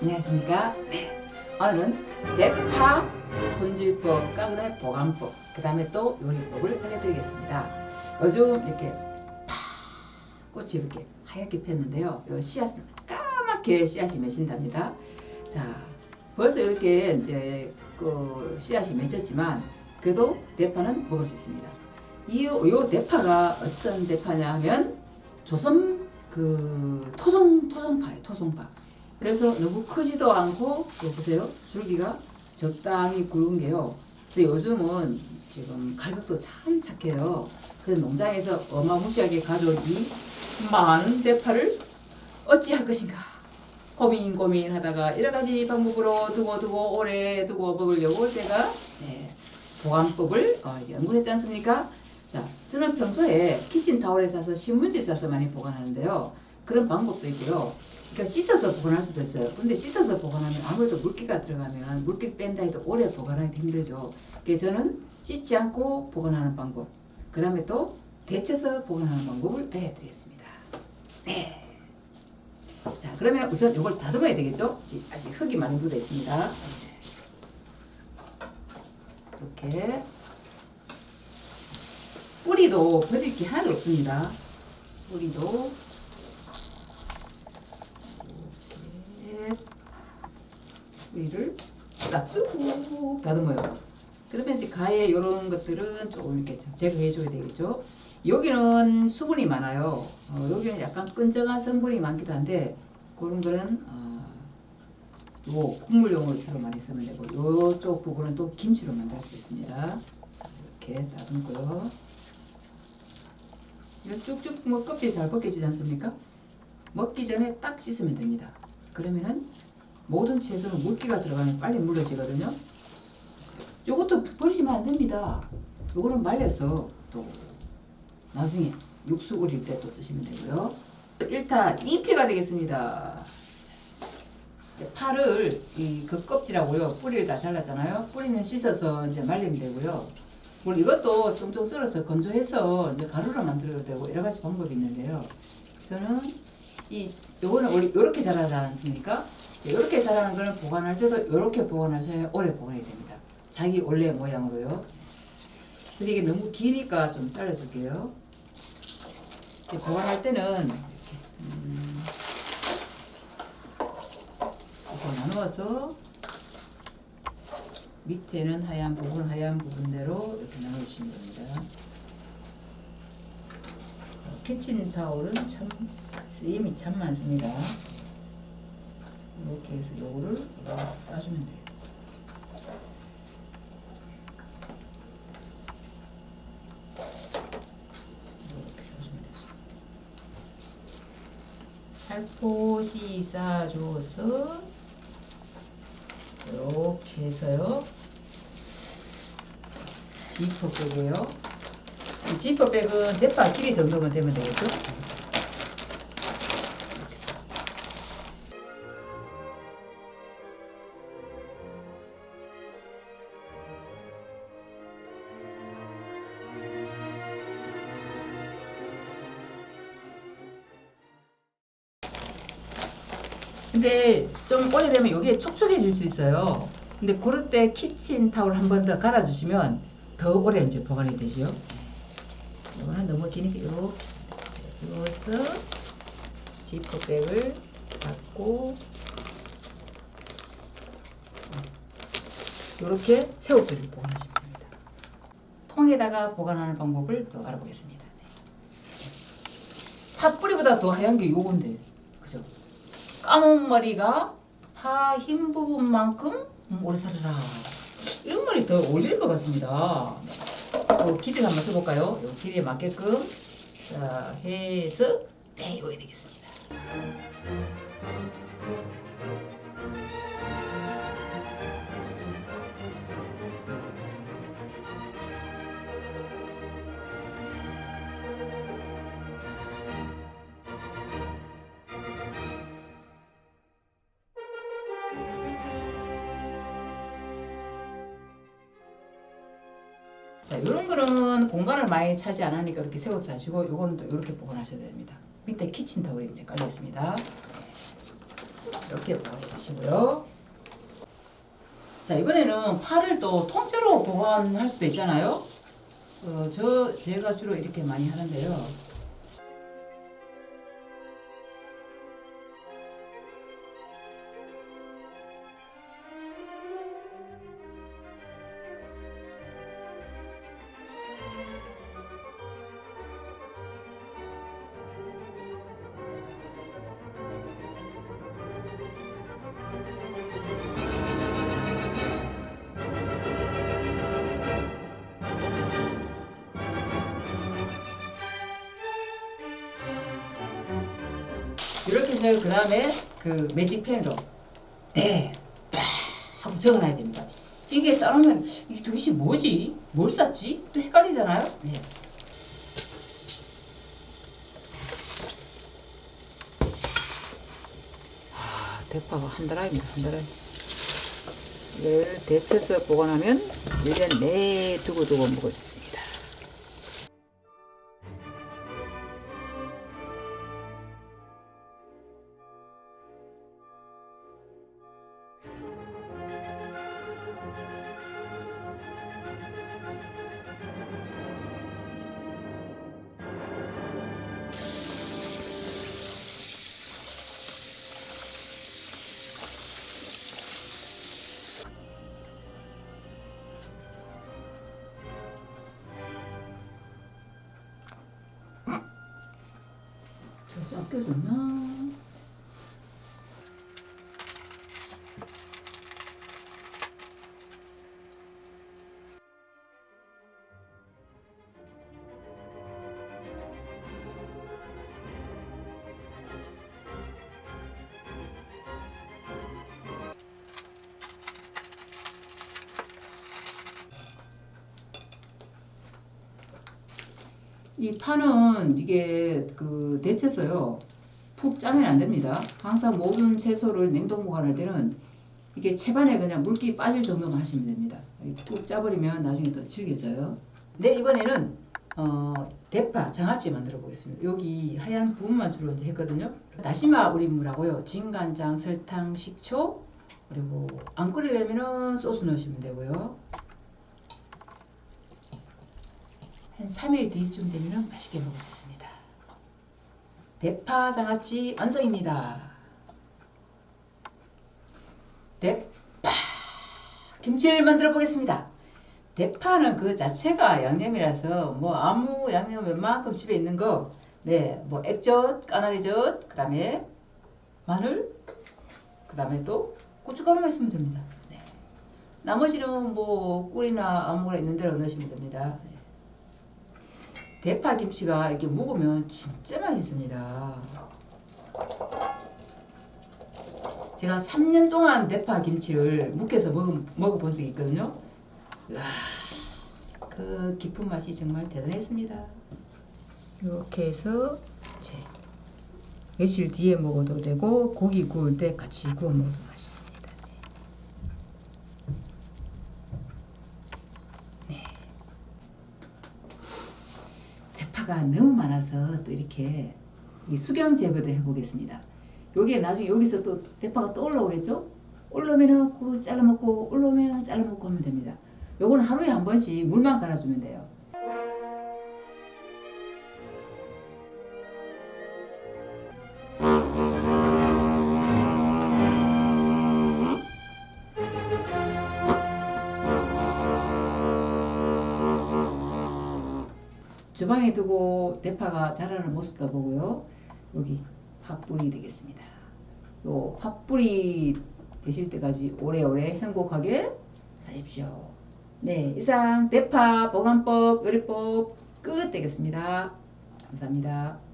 안녕하십니까. 네. 오늘은 대파 손질법과 그다음에 보관법, 그 다음에 또 요리법을 알려드리겠습니다. 요즘 이렇게 파 꽃이 이렇게 하얗게 폈는데요. 요 씨앗은 까맣게 씨앗이 맺힌답니다. 자, 벌써 이렇게 이제 그 씨앗이 맺혔지만 그래도 대파는 먹을 수 있습니다. 이 요 대파가 어떤 대파냐 하면 조선 그 토종 토종파예요. 토종파. 그래서 너무 크지도 않고 또 보세요 줄기가 적당히 굵은 게요. 근데 요즘은 지금 가격도 참 착해요. 그래서 농장에서 어마무시하게 가져온 이 많은 대파를 어찌할 것인가 고민 고민하다가 여러 가지 방법으로 두고 두고 오래 두고 먹으려고 제가 네, 보관법을 어, 연구했지 않습니까? 자, 저는 평소에 키친타올에 싸서 신문지에 싸서 많이 보관하는데요. 그런 방법도 있고요. 그러니까 씻어서 보관할 수도 있어요. 근데 씻어서 보관하면 아무래도 물기가 들어가면 물기 뺀다 해도 오래 보관하기 힘들죠. 그래서 저는 씻지 않고 보관하는 방법, 그 다음에 또 데쳐서 보관하는 방법을 알려드리겠습니다. 네. 자, 그러면 우선 이걸 다듬어야 되겠죠? 아직, 흙이 많이 묻어 있습니다. 이렇게 뿌리도 버릴 게 하나도 없습니다. 뿌리도 이렇게 뿌리를 싹둑 다듬어요. 그러면 이제 가에 이런 것들은 조금 이렇게 제거해 줘야 되겠죠. 여기는 수분이 많아요. 어, 여기는 약간 끈적한 성분이 많기도 한데 그런 거는 어, 요 국물용으로 주로 많이 쓰면 되고 요쪽 부분은 또 김치로 만들 수 있습니다. 자, 이렇게 다듬고요. 이거 쭉쭉 뭐 껍질이 잘 벗겨지지 않습니까? 먹기 전에 딱 씻으면 됩니다. 그러면은 모든 채소는 물기가 들어가면 빨리 물러지거든요. 요것도 버리시면 안 됩니다. 요거는 말려서 또 나중에 육수 끓일 때또 쓰시면 되고요. 1타 2피가 되겠습니다. 이제 파를 이그 껍질하고요 뿌리를 다 잘랐잖아요. 뿌리는 씻어서 이제 말리면 되고요. 물론 이것도 쫑쫑 썰어서 건조해서 이제 가루로 만들어도 되고 여러 가지 방법이 있는데요. 저는 이 요거는 원래 요렇게 자라지 않습니까? 이렇게 자라는 거는 보관할 때도 이렇게 보관하셔야 오래 보관이 됩니다. 자기 원래 모양으로요. 근데 이게 너무 기니까 좀 잘라줄게요. 이렇게 보관할 때는 음, 이렇게 나누어서 밑에는 하얀 부분, 하얀 부분대로 이렇게 나눠주시면 됩니다. 어, 키친 타올은 참 쓰임이 참 많습니다. 이렇게 해서 요거를 싸주면 돼요. 이렇게 싸주면 돼요. 살포시 싸줘서 이렇게 해서요. 지퍼백이에요. 이 지퍼백은 대파 길이 정도면 되면 되겠죠? 근데 좀 오래되면 여기에 촉촉해질 수 있어요. 근데 그럴 때 키친 타올 한 번 더 갈아주시면 더 오래 이제 보관이 되지요. 이거는 너무 기니까 이렇게 이어서 지퍼백을 닫고 이렇게 새옷을 보관하시면 됩니다. 통에다가 보관하는 방법을 또 알아보겠습니다. 파 뿌리보다 더 하얀 게 요건데, 그죠? 까만 머리가 파 흰 부분만큼 음, 오래 살아라. 이런 말이 더 어울릴 것 같습니다. 요 길이를 한번 써볼까요? 요 길이에 맞게끔 자 해서 네 여기 되겠습니다. 자, 이런 거는 공간을 많이 차지 안 하니까 이렇게 세워서 하시고 요거는 또 이렇게 보관하셔야 됩니다. 밑에 키친 타올이 이제 깔려 있습니다. 이렇게 보관해 주시고요. 자, 이번에는 파를 또 통째로 보관할 수도 있잖아요. 어, 저 제가 주로 이렇게 많이 하는데요. 이렇게 해서 그 다음에 그 매직 펜으로 네 팍! 하고 적어놔야 됩니다. 이게 싸놓으면 이게 도대체 뭐지? 뭘 쌌지? 또 헷갈리잖아요. 네. 아, 대파가 한 달 아닙니다. 한 달. 이걸 데쳐서 보관하면 1년 내에 두고두고 먹을 수 있습니다. 저 섞여줬나? 이 파는 이게 그 데쳐서요 푹 짜면 안 됩니다. 항상 모든 채소를 냉동 보관할 때는 이게 채반에 그냥 물기 빠질 정도만 하시면 됩니다. 푹 짜버리면 나중에 더 질겨져요. 네 이번에는 어, 대파 장아찌 만들어 보겠습니다. 여기 하얀 부분만 주로 이제 했거든요. 다시마 우린물하고요, 진간장, 설탕, 식초 그리고 안 끓이려면은 소스 넣으시면 되고요. 한 3일 뒤쯤 되면 맛있게 먹을 수 있습니다. 대파 장아찌 완성입니다. 대파 김치를 만들어 보겠습니다. 대파는 그 자체가 양념이라서 뭐 아무 양념 웬만큼 집에 있는 거, 네, 뭐 액젓, 까나리젓, 그 다음에 마늘, 그 다음에 또 고춧가루만 있으면 됩니다. 네. 나머지는 뭐 꿀이나 아무거나 있는 대로 넣으시면 됩니다. 네. 대파 김치가 이렇게 묵으면 진짜 맛있습니다. 제가 3년 동안 대파 김치를 묵혀서 먹, 먹어본 적이 있거든요. 와, 그 깊은 맛이 정말 대단했습니다. 이렇게 해서 이제 며칠 뒤에 먹어도 되고 고기 구울 때 같이 구워 먹어도 맛있습니다. 네. 대파가 너무 많아서 또 이렇게 이 수경 재배도 해보겠습니다. 요게 나중에 여기서 또 대파가 또 올라오겠죠? 올라오면은 그걸 잘라 먹고 올라오면 잘라 먹고 하면 됩니다. 요거는 하루에 한 번씩 물만 갈아주면 돼요. 주방에 두고 대파가 자라는 모습도 보고요. 여기 팥뿌리 되겠습니다. 요 팥뿌리 되실 때까지 오래오래 행복하게 사십시오. 네, 이상 대파 보관법 요리법 끝 되겠습니다. 감사합니다.